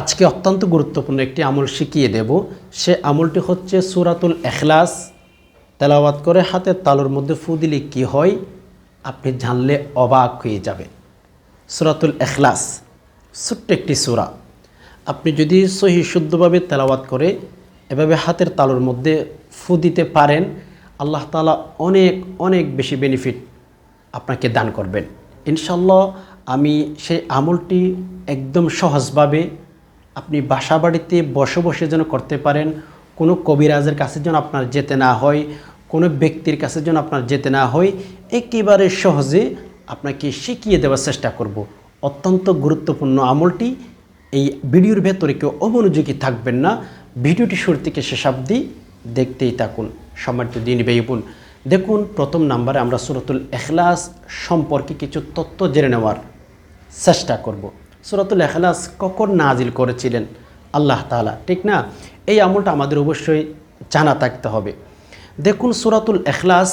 আজকে অত্যন্ত গুরুত্বপূর্ণ একটি আমল শিখিয়ে দেব। সে আমলটি হচ্ছে সুরাতুল এখলাস তেলাওয়াত করে হাতের তালুর মধ্যে ফু দিলে কী হয়? আপনি জানলে অবাক হয়ে যাবেন। সুরাতুল এখলাস ছোট্ট একটি সুরা। আপনি যদি সহি শুদ্ধভাবে তেলাওয়াত করে এভাবে হাতের তালুর মধ্যে ফু দিতে পারেন, আল্লাহ তালা অনেক অনেক বেশি বেনিফিট আপনাকে দান করবেন। ইনশাল্লাহ আমি সেই আমলটি একদম সহজভাবে আপনি বাসা বাড়িতে বসে বসে যেন করতে পারেন, কোনো কবিরাজের কাছে যেন আপনার যেতে না হয়, কোনো ব্যক্তির কাছে যেন আপনার যেতে না হয়, একেবারে সহজে আপনাকে শিখিয়ে দেওয়ার চেষ্টা করব। অত্যন্ত গুরুত্বপূর্ণ আমলটি। এই ভিডিওর ভেতরে কেউ অমনোযোগী থাকবেন না। ভিডিওটি শুরু থেকে শেষ অবধি দেখতেই থাকুন। সম্মানিত দিন বেইবুন দেখুন, প্রথম নাম্বারে আমরা সুরতুল এখলাস সম্পর্কে কিছু তথ্য জেনে নেওয়ার চেষ্টা করব। সুরতুল এখলাস কখন নাজিল করেছিলেন আল্লাহ তাআলা? ঠিক না? এই আমলটা আমাদের অবশ্যই জানা থাকতে হবে। দেখুন, সুরাতুল এখলাস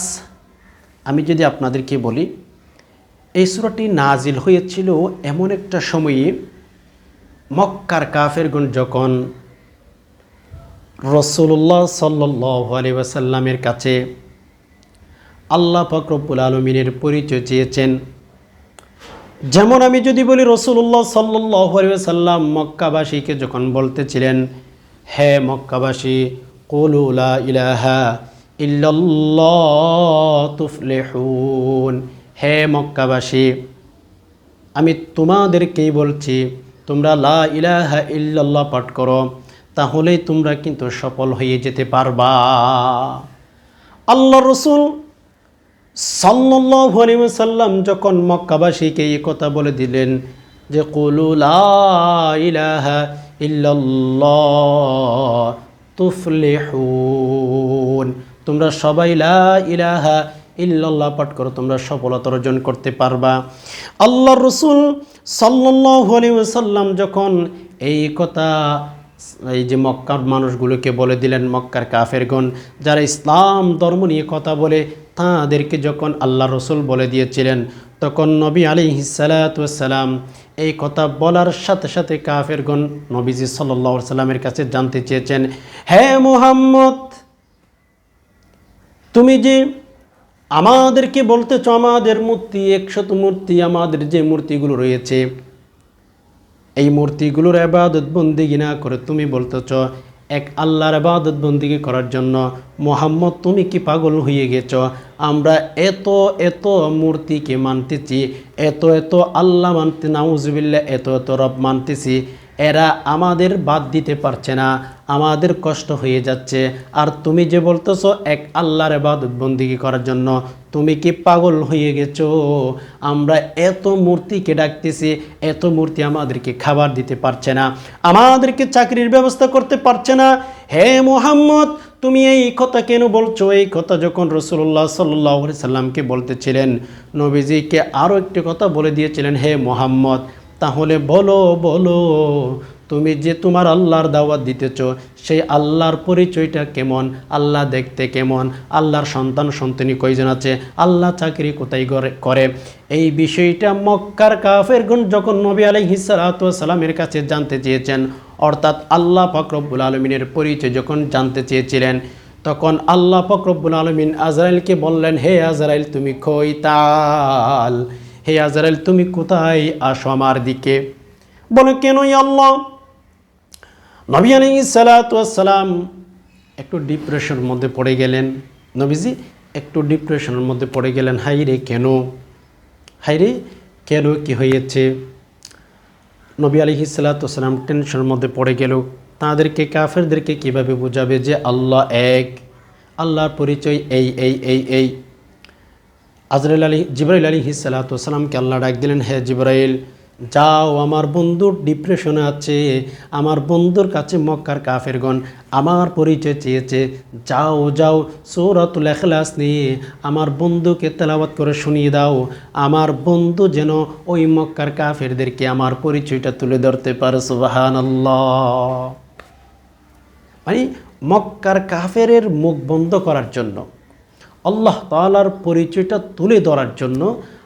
আমি যদি আপনাদেরকে বলি, এই সুরাটি নাজিল হয়েছিল এমন একটা সময়ে মক্কার কাফেরগুন যখন রসুল্লাহ সাল্লাহ আলি কাছে আল্লাহ ফকরবুল আলমিনের পরিচয় চেয়েছেন যেমন আমি যদি বলি রসুল্লাহ সাল্লাহ আলি সাল্লাম মক্কাবাসীকে যখন বলতেছিলেন, হে মক্কাবাসী কলুলা ইলাহা তুফলেহুন। হে মক্কাবাসী, আমি তোমাদেরকেই বলছি, তোমরা লা ইলাহা ইল্লাল্লাহ পাঠ করো, তাহলেই তোমরা কিন্তু সফল হয়ে যেতে পারবা। আল্লাহ রসুল সাল্লাল্লাহু আলাইহি সাল্লাম যখন মক্কাবাসীকে এই কথা বলে দিলেন যে, কুলু লা ইলাহা ইল্লাল্লাহ তুফলিহুন। তোমরা সবাই লা ইলাহা ইল্লাল্লাহ পাঠ করো, তোমরা সফলতা অর্জন করতে পারবা। আল্লাহ রসুল সাল্লাল্লাহু আলাইহি সাল্লাম যখন এই কথা, এই যে মক্কার মানুষগুলোকে বলে দিলেন, মক্কার কাফেরগণ, যারা ইসলাম ধর্ম নিয়ে কথা বলে তাঁদেরকে যখন আল্লাহ রসুল বলে দিয়েছিলেন, তখন নবী আলী হিসালাতাম এই কথা বলার সাথে সাথে কাফেরগণ নবীজি সাল্লাহ সাল্লামের কাছে জানতে চেয়েছেন, হে মোহাম্মদ, তুমি যে আমাদেরকে বলতেছ, আমাদের মূর্তি, একশত মূর্তি, আমাদের যে মূর্তিগুলো রয়েছে, এই মূর্তিগুলোর আবাদত বন্দিগি না করে তুমি বলতেছ এক আল্লাহর আবাদত বন্দিকে করার জন্য, মোহাম্মদ, তুমি কি পাগল হয়ে গেছ? আমরা এত এত মূর্তিকে মানতেছি, এত এত আল্লাহ মানতে নাউজবিল্লা এত এত রব মানতেছি। এরা আমাদের বাদ দিতে পারছে না, আমাদের কষ্ট হয়ে যাচ্ছে। আর তুমি যে বলতেছো, এক আল্লাহর এবাদত বন্দিগি করার জন্য, তুমি কি পাগল হয়ে গেছো? আমরা এত মূর্তিকে ডাকতেছি, এত মূর্তি আমাদেরকে খাবার দিতে পারছে না, আমাদেরকে চাকরির ব্যবস্থা করতে পারছে না। হে মোহাম্মদ, তুমি এই কথা কেন বলছো? এই কথা যখন রসুল্লাহ সাল্লাহ সাল্লামকে বলতেছিলেন, নবীজিকে আরও একটি কথা বলে দিয়েছিলেন, হে মোহাম্মদ তাহলে বলো বলো, তুমি যে তোমার আল্লাহর দাওয়াত দিতেছ, সেই আল্লাহর পরিচয়টা কেমন? আল্লাহ দেখতে কেমন? আল্লাহর সন্তান সন্তানী কয়জন আছে? আল্লাহ চাকরি কোথায় করে এই বিষয়টা মক্কার কাফের গুণ যখন নবী সালামের কাছে জানতে চেয়েছেন, অর্থাৎ আল্লাহ ফকরবুল আলমিনের পরিচয় যখন জানতে চেয়েছিলেন, তখন আল্লাহ ফকরবুল আলমিন আজরাইলকে বললেন, হে আজরাইল, তুমি খৈতাল হে আজরাইল, তুমি কোথায় আসো আমার দিকে? বলো, কেনই আল্লাহ? নবী আলী সালাতাম একটু ডিপ্রেশনের মধ্যে পড়ে গেলেন। নবীজি একটু ডিপ্রেশনের মধ্যে পড়ে গেলেন। হাই রে কেন? হাই রে কেন, কী হয়েছে? নবী আলী সালাতাম টেনশনের মধ্যে পড়ে গেল। তাদেরকে, কাফেরদেরকে কীভাবে বোঝাবে যে আল্লাহ এক? আল্লাহর পরিচয় এই এই এই এই। আজরাইল আলী, জিব্রাইল আলী হিসালাতামকে আল্লাহ ডাক দিলেন, হে জিব্রাইল, যাও, আমার বন্ধুর ডিপ্রেশনে আছে, আমার বন্ধুর কাছে মক্কার কাফেরগণ আমার পরিচয় চেয়েছে, যাও যাও, সৌরাতুল এখলাস নিয়ে আমার বন্ধুকে তেলাবাত করে শুনিয়ে দাও, আমার বন্ধু যেন ওই মক্কার কাফেরদেরকে আমার পরিচয়টা তুলে ধরতে পারে সুবাহান মানে মক্কার কাফেরের মুখ বন্ধ করার জন্য আল্লাহ তালার পরিচয়টা তুলে ধরার জন্য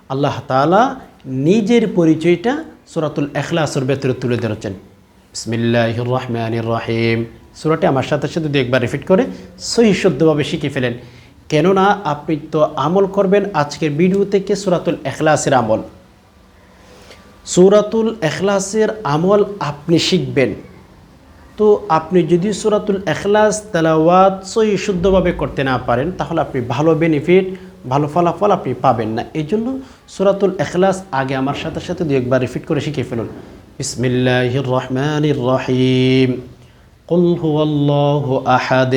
আল্লাহ তালা নিজের পরিচয়টা সুরাতুল এখলাসের ভেতরে তুলে ধরেছেন। বিসমিল্লাহ রহমান রহিম। সুরাটি আমার সাথে সাথে দু একবার রিপিট করে সহি শুদ্ধভাবে শিখে ফেলেন। কেননা আপনি তো আমল করবেন আজকের ভিডিও থেকে সুরাতুল এখলাসের আমল। সুরাতুল এখলাসের আমল আপনি শিখবেন। তো আপনি যদি সুরাতুল এখলাস তেলাওয়াত সহি শুদ্ধভাবে করতে না পারেন তাহলে আপনি ভালো বেনিফিট ভালো ফলাফল আপনি পাবেন না এই জন্য সুরাতুল এখলাস আগে আমার সাথে সাথে দু একবার রিপিট করে শিখে ফেলুন বিসমিল্লাহির রহমানির রহিম قل هو الله أحد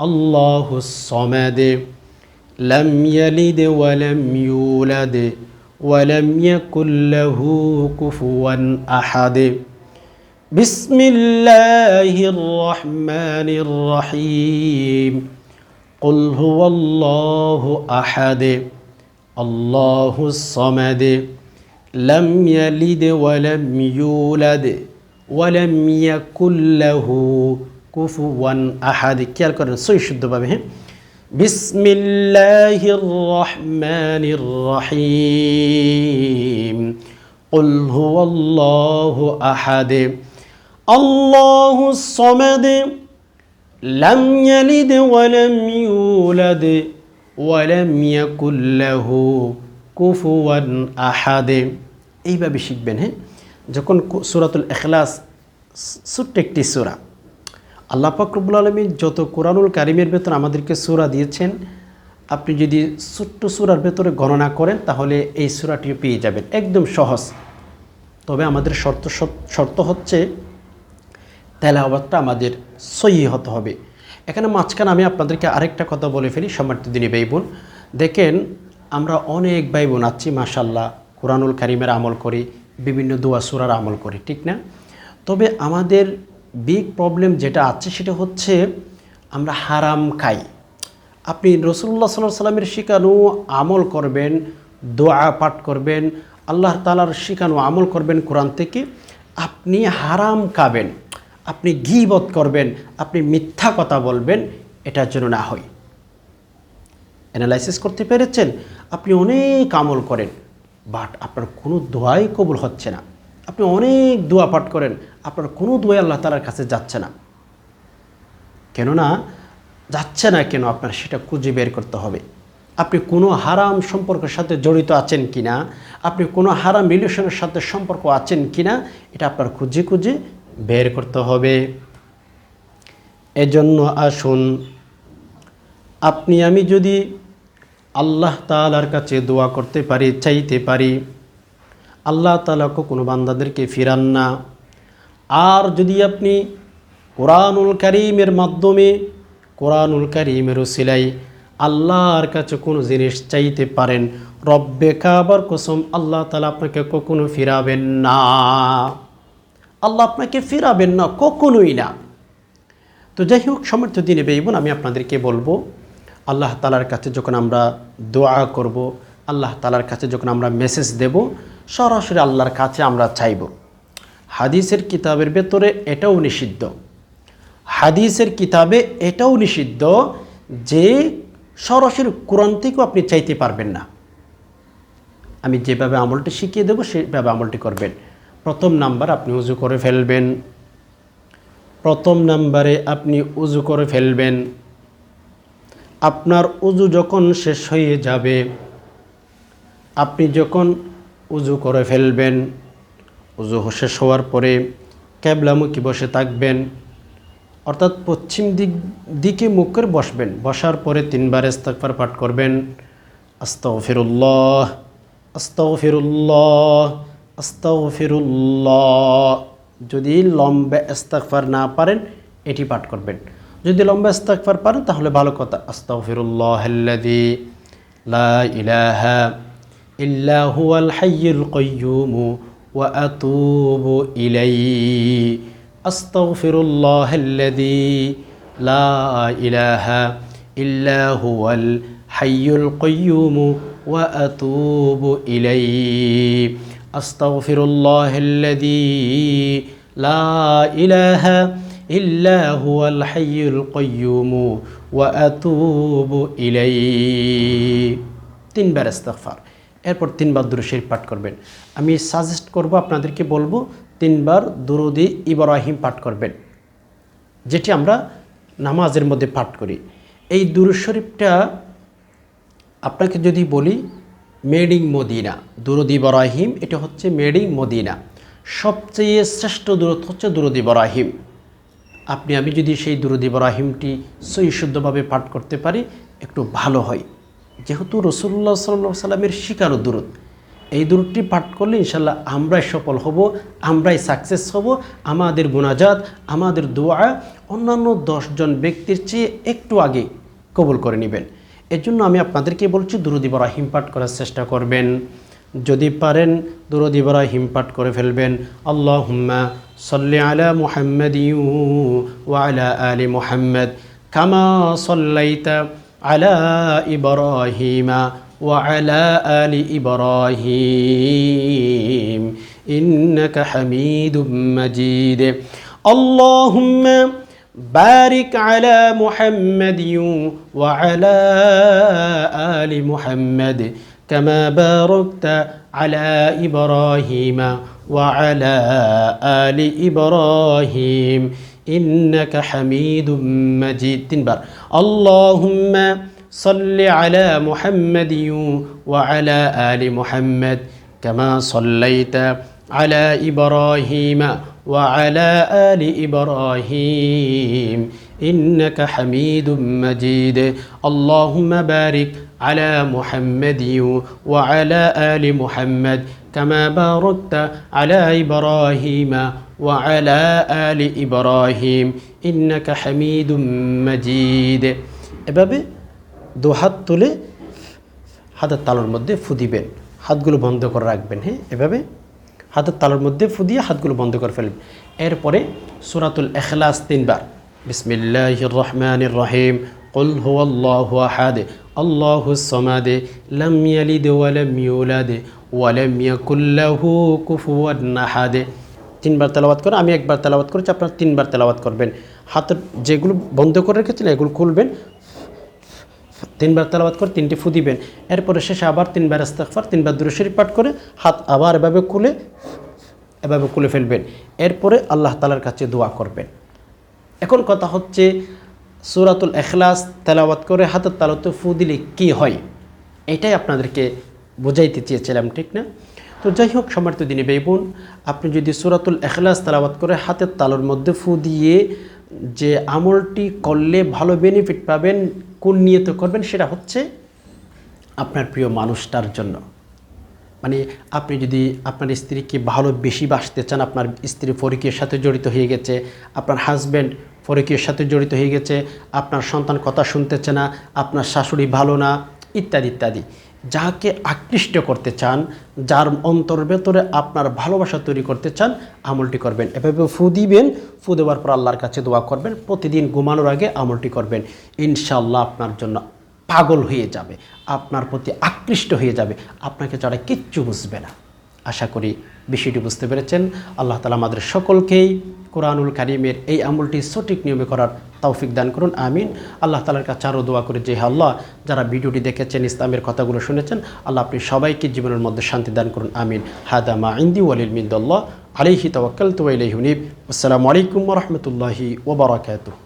الله الصمد لم يلد ولم يولد ولم يكن له كفوا أحد بسم الله الرحمن الرحيم. قل هو الله أحد الله الصمد لم يلد ولم يولد ولم يكن له كفوا أحد. كيال كرن سوي شد بابه بسم الله الرحمن الرحيم. قل هو الله أحد الله الصمد لم يلد ولم يولد ولم يكن له كفوا أحد এইভাবে শিখবেন হ্যাঁ যখন সুরাতুল এখলাস ছোট্ট একটি সুরা আল্লাহ পাকরবুল আলমী যত কোরআনুল কারিমের ভেতর আমাদেরকে সুরা দিয়েছেন আপনি যদি ছোট্ট সুরার ভেতরে গণনা করেন তাহলে এই সুরাটিও পেয়ে যাবেন একদম সহজ তবে আমাদের শর্ত শর্ত হচ্ছে তেলাওয়াতটা আমাদের সহি হতে হবে। এখানে মাঝখানে আমি আপনাদেরকে আরেকটা কথা বলে ফেলি, সম্মানিত দিনী ভাই বোন। দেখেন, আমরা অনেক ভাই বোন আছি মাসাল্লাহ কোরআনুল কারিমের আমল করি, বিভিন্ন দোয়া সুরার আমল করি, ঠিক না? তবে আমাদের বিগ প্রবলেম যেটা আছে, সেটা হচ্ছে আমরা হারাম খাই। আপনি রসুল্লাহ সাল্লাহ সাল্লামের শিখানো আমল করবেন, দোয়া পাঠ করবেন, আল্লাহ তালার শিখানো আমল করবেন কোরআন থেকে, আপনি হারাম খাবেন। আপনি ঘিবত করবেন, আপনি মিথ্যা কথা বলবেন, এটার জন্য না হয়। অ্যানালাইসিস করতে পেরেছেন, আপনি অনেক আমল করেন বাট আপনার কোনো দোয়াই কবুল হচ্ছে না। আপনি অনেক দোয়া পাঠ করেন, আপনার কোনো দোয়া আল্লাহ তালার কাছে যাচ্ছে না। কেননা, যাচ্ছে না কেন আপনার সেটা খুঁজে বের করতে হবে। আপনি কোনো হারাম সম্পর্কের সাথে জড়িত আছেন কি না আপনি কোনো হারাম রিলেশনের সাথে সম্পর্ক আছেন কি না এটা আপনার খুঁজে খুঁজে বের করতে হবে। এজন্য আসুন, আপনি, আমি যদি আল্লাহ তালার কাছে দোয়া করতে পারি, চাইতে পারি, আল্লাহ তালা কোনো বান্দাদেরকে ফিরান না। আর যদি আপনি কোরআনুল করিমের মাধ্যমে, কোরআনুল করিমের সিলাই আল্লাহর কাছে কোনো জিনিস চাইতে পারেন, রব্বে কাবার কসম আল্লাহ তালা আপনাকে কখনো ফিরাবেন না। আল্লাহ আপনাকে ফিরাবেন না, কখনোই না। তো যাই হোক, সমর্থ দিনে বেইবন আমি আপনাদেরকে বলব, আল্লাহ তালার কাছে যখন আমরা দোয়া করব, আল্লাহ তালার কাছে যখন আমরা মেসেজ দেব, সরাসরি আল্লাহর কাছে আমরা চাইব। হাদিসের কিতাবের ভেতরে এটাও নিষিদ্ধ। হাদিসের কিতাবে এটাও নিষিদ্ধ যে সরাসরি কোরআন থেকেও আপনি চাইতে পারবেন না। আমি যেভাবে আমলটি শিখিয়ে দেবো, সেভাবে আমলটি করবেন। প্রথম নাম্বার আপনি উজু করে ফেলবেন। প্রথম নাম্বারে আপনি উজু করে ফেলবেন। আপনার উজু যখন শেষ হয়ে যাবে, আপনি যখন উজু করে ফেলবেন, উজু শেষ হওয়ার পরে ক্যাবলামুখী বসে থাকবেন, অর্থাৎ পশ্চিম দিক, দিকে মুখ করে বসবেন। বসার পরে তিনবার ইস্তাকফার পাঠ করবেন। আস্তাগফিরুল্লাহ আস্তাগফিরুল্লাহ যদি লম্বা ইস্তাকফার না পারেন, এটি পাঠ করবেন। যদি লম্বা ইস্তাকফার পারেন, তাহলে ভালো কথা। আস্তাগফিরুল্লাহ আল্লাযী লা ইলাহা হাইয়ুল কাইয়্যুম ওয়া আতুবু ইলাইহি। লা ইলাহা আস্তাগফিরুল্লাহ আল্লাযী লা ইলাহা ইল্লা হুয়াল হাইয়ুল কাইয়্যুম ওয়া আতুবু ইলাইহি। তিনবার ইস্তিগফার এরপর তিনবার দুরূদ পাঠ করবেন। আমি সাজেস্ট করব, আপনাদেরকে বলব, তিনবার দুরুদি ইব্রাহিম পাঠ করবেন। যেটি আমরা নামাজের মধ্যে পাঠ করি। এই দুরুদ শরীফটা আপনাকে যদি বলি মেডিং মদিনা দুরুদ ইব্রাহিম এটা হচ্ছে মেডিং মদিনা সবচেয়ে শ্রেষ্ঠ দূরত হচ্ছে দুরুদ ইব্রাহিম আপনি, আমি যদি সেই দুরুদ সই শুদ্ধভাবে পাঠ করতে পারি, একটু ভালো হয়। যেহেতু রসুল্লাহ সাল্লাহ সাল্লামের শিকারও দূরত এই দূরটি পাঠ করলে ইনশাল্লাহ আমরাই সফল হব, আমরাই সাকসেস হব, আমাদের গুনাজাত আমাদের দোয়া অন্যান্য দশজন ব্যক্তির চেয়ে একটু আগে কবুল করে নেবেন। এর জন্য আমি আপনাদেরকে বলছি দুরুদ ইব্রাহিম পাঠ করার চেষ্টা করবেন যদি পারেন দুরুদ ইব্রাহিম পাঠ করে ফেলবেন আল্লাহ হুম্মা সাল্লি আলা মুহাম্মদ ওয়ালা আলি মুহাম্মদ কামা সাল্লাইতা আলা ইব্রাহিমা وعلى آل إبراهيم إنك حميد مجيد اللهم بارك على محمد وعلى آل محمد كما باركت على إبراهيم وعلى آل إبراهيم إنك حميد مجيد. تنبر. اللهم صل على محمد وعلى آل محمد كما صليت على إبراهيم وعلى آل إبراهيم إنك حميد مجيد اللهم بارك على محمد وعلى آل محمد كما باركت على إبراهيم وعلى آل إبراهيم إنك حميد مجيد এভাবে দু হাত তুলে হাতের তালুর মধ্যে ফু দিবেন হাতগুলো বন্ধ করে রাখবেন হ্যাঁ এভাবে হাতের তালুর মধ্যে ফু দিয়ে হাতগুলো বন্ধ করে ফেলবেন এরপরে সুরাতুল এখলাস তিনবার বিসমিল্লাহ রহমান রহিম قل هو الله أحد الله الصمد لم يلد ولم يولد ولم يكن له كفوا أحد তিনবার তেলাওয়াত করে আমি একবার তেলাওয়াত করেছি আপনারা তিনবার তেলাওয়াত করবেন হাতের যেগুলো বন্ধ করে রেখেছেন এগুলো খুলবেন তিনবার তেলাবাত করে তিনটি ফু দিবেন। এরপরে শেষে আবার তিনবার ইস্তেগফার, তিনবার দুরুশরীফ পাঠ করে হাত আবার এভাবে খুলে এভাবে খুলে ফেলবেন। এরপরে আল্লাহ তালার কাছে দোয়া করবেন। এখন কথা হচ্ছে, সুরাতুল এখলাস তেলাওয়াত করে হাতের তালতে ফু দিলে কী হয়? এটাই আপনাদেরকে বোঝাইতে চেয়েছিলাম, ঠিক না? তো যাই হোক সমর্থ দিনে বেবুন আপনি যদি সুরাতুল এখলাস তেলাওয়াত করে হাতের তালুর মধ্যে ফু দিয়ে যে আমলটি করলে ভালো বেনিফিট পাবেন কোন নিয়ত করবেন সেটা হচ্ছে আপনার প্রিয় মানুষটার জন্য। মানে আপনি যদি আপনার স্ত্রীকে ভালো বেশি বাসতে চান, আপনার স্ত্রী ফরিকের সাথে জড়িত হয়ে গেছে, আপনার হাজব্যান্ড ফরিকের সাথে জড়িত হয়ে গেছে, আপনার সন্তান কথা শুনতেছে না, আপনার শাশুড়ি ভালো না, ইত্যাদি ইত্যাদি। যাকে আকৃষ্ট করতে চান, যার অন্তর ভেতরে আপনার ভালোবাসা তৈরি করতে চান, আমলটি করবেন। এভাবে ফু দিবেন, ফু দেওয়ার পর আল্লাহর কাছে দোয়া করবেন, প্রতিদিন ঘুমানোর আগে আমলটি করবেন। ইনশাল্লাহ আপনার জন্য পাগল হয়ে যাবে, আপনার প্রতি আকৃষ্ট হয়ে যাবে, আপনাকে ছাড়া কিচ্ছু বুঝবে না। আশা করি বিষয়টি বুঝতে পেরেছেন। আল্লাহ তালা আমাদের সকলকেই কোরআনুল কারিমের এই আমলটি সঠিক নিয়মে করার তৌফিক দান করুন, আমিন। আল্লাহ তালার কাছে আরও দোয়া করে যে আল্লাহ, যারা ভিডিওটি দেখেছেন, ইসলামের কথাগুলো শুনেছেন, আল্লাহ আপনি সবাইকে জীবনের মধ্যে শান্তি দান করুন, আমিন। হাদামা ইন্দি ওয়ালিল মিন্দল্লাহ আলিহি তওয়াক্কাল তুয়াইলাইহুনিব আসসালামু আলাইকুম রহমতুল্লাহি ওবরাকাতুহ